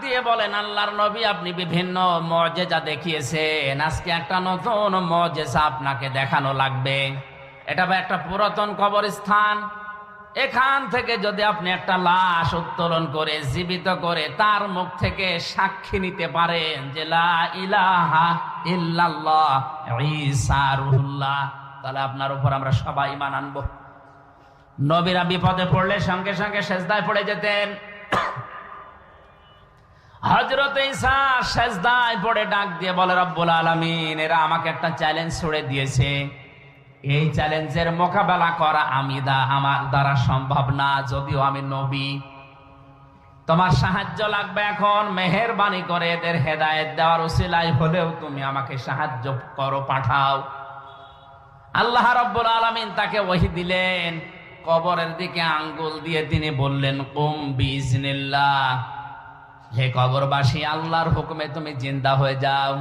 দিয়ে বলেন, আল্লাহর নবী, আপনি বিভিন্ন মজেজা দেখিয়েছেন। আজকে একটা নতুন মজেজা আপনাকে দেখানো লাগবে। এটা বা একটা পুরাতন কবরস্থান। এখান থেকে যদি আপনি একটা লাশ উত্তোলন করে, জীবিত করে, তার মুখ থেকে সাক্ষী নিতে পারেন যে ইলাহা ইল্লাল্লাহ, ঈসা রুহুল্লাহ। তাহলে আপনার উপর আমরা সবাই ইমান আনব। নবীরা বিপদে পড়লে সঙ্গে সঙ্গে সেজদায় পড়ে যেতেন। হজরত ঈসা সেজদায় পড়ে ডাক দিয়ে বলে এরা আমাকে একটা চ্যালেঞ্জ ছুড়ে দিয়েছে। এই চ্যালেঞ্জের মোকাবেলা করা আমার দ্বারা সম্ভব না, যদিও আমি নবী। তোমার সাহায্য লাগবে এখন, মেহেরবানি করে এদের হেদায়েত দেওয়ার উসিলায় হলেও তুমি আমাকে সাহায্য করো, পাঠাও। আল্লাহ রব্বুল আলামিন তাকে ওহি দিলেন, কবরের দিকে আঙ্গুল দিয়ে তিনি বললেন, কুম বিজনিল্লাহ হে কবরবাসী, আল্লাহর হুকুমে তুমি জিন্দা হয়ে যাও।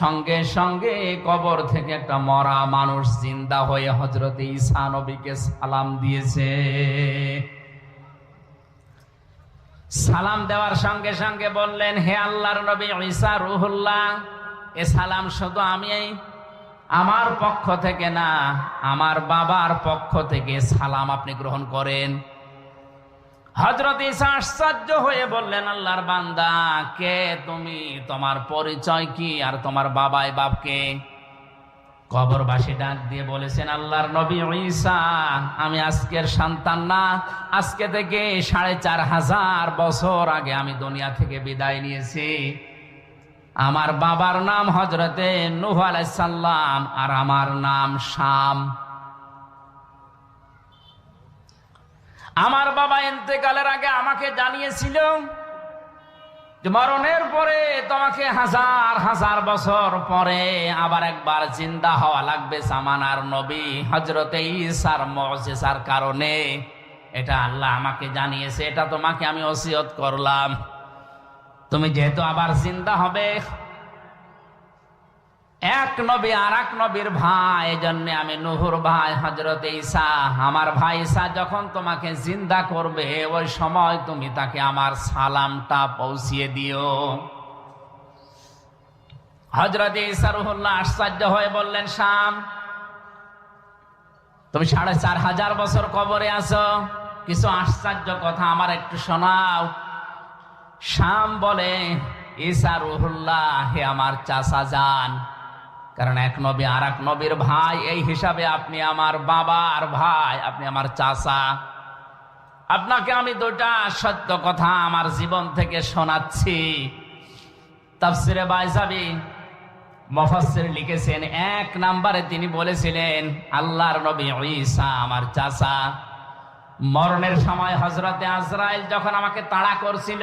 সঙ্গে সঙ্গে কবর থেকে একটা মরা মানুষ জিন্দা হয়ে হজরত ঈসা নবীকে সালাম দিয়েছে। সালাম দেওয়ার সঙ্গে সঙ্গে বললেন, হে আল্লাহর নবী ঈসা রুহুল্লাহ, এ সালাম শুধু আমি আমার পক্ষ থেকে না, আমার বাবার পক্ষ থেকে সালাম আপনি গ্রহণ করেন। হজরত ঈসা আশ্চর্য হয়ে বললেন, আল্লাহর বান্দা, কে তুমি? তোমার পরিচয় কি? আর তোমার বাবাই বাপকে কবরবাসী ডাক দিয়ে বলেছেন, আল্লাহর নবী ঈসা, আমি আজকের সন্তান না। আজকে থেকে সাড়ে চার হাজার বছর আগে আমি দুনিয়া থেকে বিদায় নিয়েছি। আমার বাবার নাম হজরতে নুহ আলাইসাল্লাম আর আমার নাম শাম। আমার বাবা এতেকালের আগে আমাকে জানিয়েছিল মরণের পরে তোমাকে হাজার হাজার বছর পরে আবার একবার জিন্দা হওয়া লাগবে সামানার নবী হজরতে ইসার মজেসার কারণে। এটা আল্লাহ আমাকে জানিয়েছে, এটা তোমাকে আমি ওসিয়ত করলাম। তুমি যেহেতু আবার জিন্দা হবে এক নবী আর এক নবীর ভাই এই জন্য আমি নুহুর ভাই হজরত ঈসা। আমার ভাই ঈসা যখন তোমাকে জিন্দা করবে, ওই সময় তুমি তাকে আমার সালামটা পৌঁছিয়ে দিও। হজরত ঈসা রুহুল্লাহ আশ্চর্য হয়ে বললেন, শাম, তুমি সাড়ে চার হাজার বছর কবরে আছো। কিছু আশ্চর্য কথা আমার একটু শোনাও। শাম বলে, ঈসা রুহুল্লাহ, হে আমার চাষা যান কারণ এক নবী আর এক নবীর ভাই, এই হিসাবে আপনি আমার বাবার ভাই, আপনি আমার চাচা। আপনাকে আমি দুটা সত্য কথা আমার জীবন থেকে শোনাচ্ছি। তাফসিরে বাইসাবি মফাসির লিখেছেন, এক নাম্বারে তিনি বলেছিলেন, আল্লাহর নবী ঈসা আমার চাচা। মরণের সময় হজরতে আজরাইল যখন আমাকে তাড়া করছিল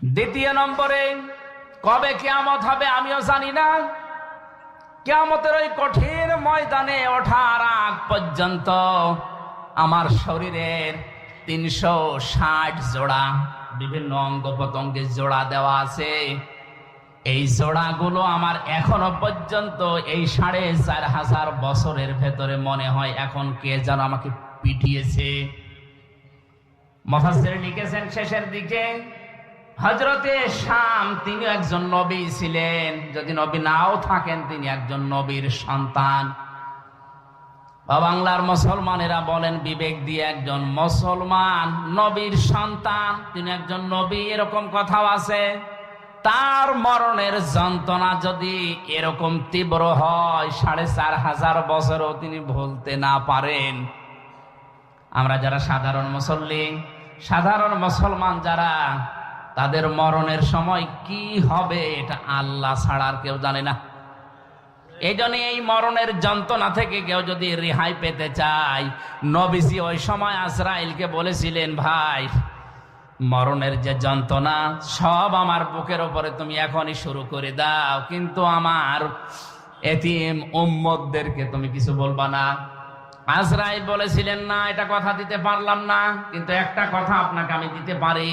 দ্বিতীয় নম্বরে, কবে কেয়ামত হবে আমিও জানি না। কেয়ামতের ওই কঠিন ময়দানে ওঠার আগ পর্যন্ত আমার শরীরের তিনশো ষাট জোড়া বিভিন্ন অঙ্গ প্রত্যঙ্গে জোড়া দেওয়া আছে। এই জোড়াগুলো আমার এখনও পর্যন্ত এই সাড়ে চার হাজার বছরের ভেতরে মনে হয় এখন কে যেন আমাকে পিটিয়েছে। মফাসের লিখেছেন শেষের দিকে হজরতে শাম, তিনি একজন নবী ছিলেন। যদি নবী নাও থাকেন, তিনি একজন নবীর সন্তান। বাংলার মুসলমানেরা বলেন, বিবেক দিয়ে একজন মুসলমান নবীর সন্তান, তিনি একজন নবী, এরকম কথাও আছে। তার মরণের যন্ত্রণা যদি এরকম তীব্র হয়, সাড়ে চার হাজার বছরও তিনি ভুলতে না পারেন। আমরা যারা সাধারণ মুসল্লি, সাধারণ মুসলমান যারা তাদের মরণের সময় কি হবে এটা আল্লাহ ছাড়া আর কেউ জানে না। এই এই মরণের যন্ত্রণা থেকে কেউ যদি রেহাই পেতে চায়, নবীজি ওই সময় আজরাইলকে বলেছিলেন, ভাই, মরণের যে যন্ত্রণা, সব আমার বুকের ওপরে তুমি এখনই শুরু করে দাও। কিন্তু আমার এতিম উম্মতদেরকে তুমি কিছু বলবা না। আজরাইল বলেছিলেন, না, এটা কথা দিতে পারলাম না, কিন্তু একটা কথা আপনাকে আমি দিতে পারি।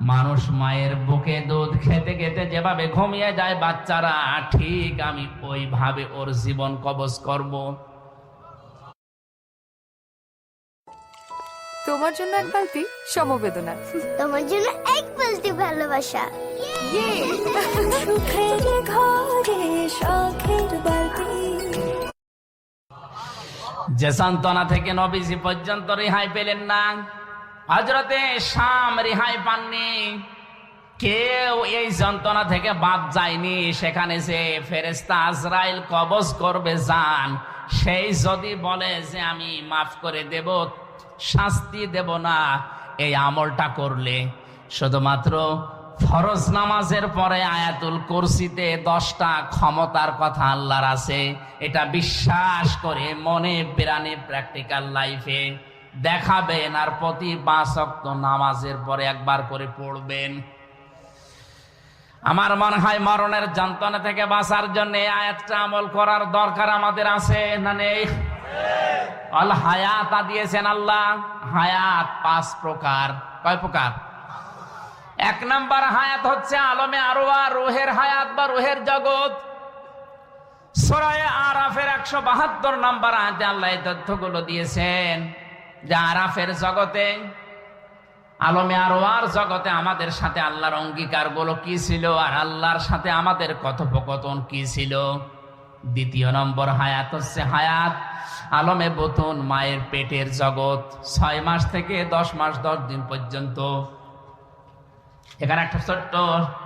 মানুষ মায়ের বুকে দুধ খেতে খেতে যেভাবে ঘুমিয়ে যায় বাচ্চারা ঠিক আমি ওইভাবে ওর জীবন কবজ করব। তোমার জন্য এক বালতি সমবেদনা। তোমার জন্য এক বালতি ভালোবাসা। বালতি। যে সান্ত্বনা থেকে নবীজি পর্যন্ত রেহাই পেলেন না। হজরতে শাম রেহাই পাননি। কেউ এই যন্ত্রণা থেকে বাদ যায়নি। সেখানে যে ফেরেস্তা আজরাইল কবজ করবে যান সেই যদি বলে যে আমি মাফ করে দেব, শাস্তি দেব না, এই আমলটা করলে। শুধুমাত্র ফরজ নামাজের পরে আয়াতুল কুরসিতে দশটা ক্ষমতার কথা আল্লাহর আছে। এটা বিশ্বাস করে মনে প্রাণে প্র্যাকটিক্যাল লাইফে দেখাবেন আর প্রতি পাঁচ অক্ত নামাজের পরে একবার করে পড়বেন। আমার মনে হয় মরণের যন্ত্রণা থেকে বাঁচার জন্য আয়াতটা আমল করার দরকার আমাদের আছে, না নেই? অল হায়াত দিয়েছেন আল্লাহ। হায়াত পাঁচ প্রকার। কয় প্রকার? এক নাম্বার হায়াত হচ্ছে আলমে আরোয়া রুহের হায়াত বা রোহের জগৎ। সরায় আরাফের একশো বাহাত্তর নাম্বার আয়াতে আল্লাহ তথ্যগুলো দিয়েছেন। যে আরাফের জগতে, আলমে আরোয়ার জগতে আমাদের সাথে আল্লাহর অঙ্গীকারগুলো কি ছিল? আর আল্লাহর সাথে আমাদের কথোপকথন কি ছিল? দ্বিতীয় নম্বর হায়াত হচ্ছে হায়াত। আলমে বতুন মায়ের পেটের জগৎ, ছয় মাস থেকে দশ মাস, দশ দিন পর্যন্ত। এখানে একটা ছোট্ট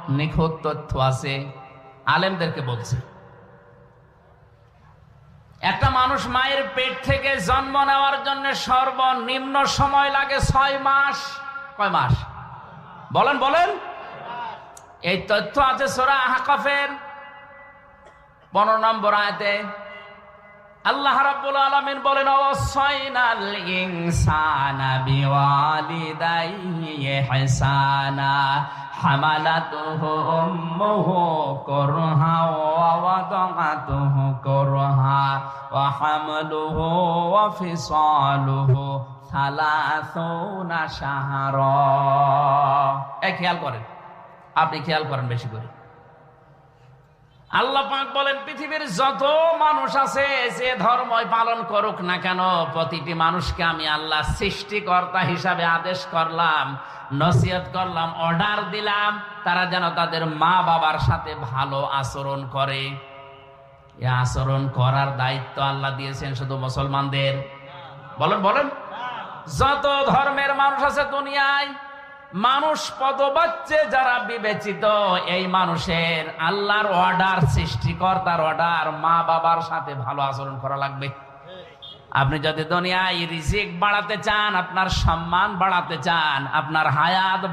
নিখুঁত তথ্য আছে, আলেমদেরকে বলছে। একটা মানুষ মায়ের পেট থেকে জন্ম নেওয়ার জন্য সর্বনিম্ন সময় লাগে ছয় মাস। কয় মাস? বলেন বলেন। এই তথ্য আছে সোরা হাকাফের পনেরো নম্বর আয়তে। আল্লাহ রাব্বুল আলামিন বলেন অবসাইনাল ইনসানা বিওয়ালিদাইহি ইহসানা। এই খেয়াল করেন। আপনি খেয়াল করেন বেশি করে। আল্লাহ বলেন, পৃথিবীর যত মানুষ আছে, যে ধর্মই পালন করুক না কেন, প্রতিটি মানুষকে আমি আল্লাহ সৃষ্টিকর্তা হিসাবে আদেশ করলাম। নসিহত করলাম অর্ডার দিলাম, তারা যেন তাদের মা বাবার সাথে ভালো আচরণ করে। এ আচরণ করার দায়িত্ব আল্লাহ দিয়েছেন শুধু মুসলমানদের। বলেন বলেন। যত ধর্মের মানুষ আছে দুনিয়ায়, মানুষ পদবাচ্চে যারা বিবেচিত, এই মানুষের আল্লাহর অর্ডার সৃষ্টিকর্তার অর্ডার মা বাবার সাথে ভালো আচরণ করা লাগবে। আপনি যদি দুনিয়ায় রিজিক বাড়াতে চান আপনার সম্মান বাড়াতে চান আপনার হায়াত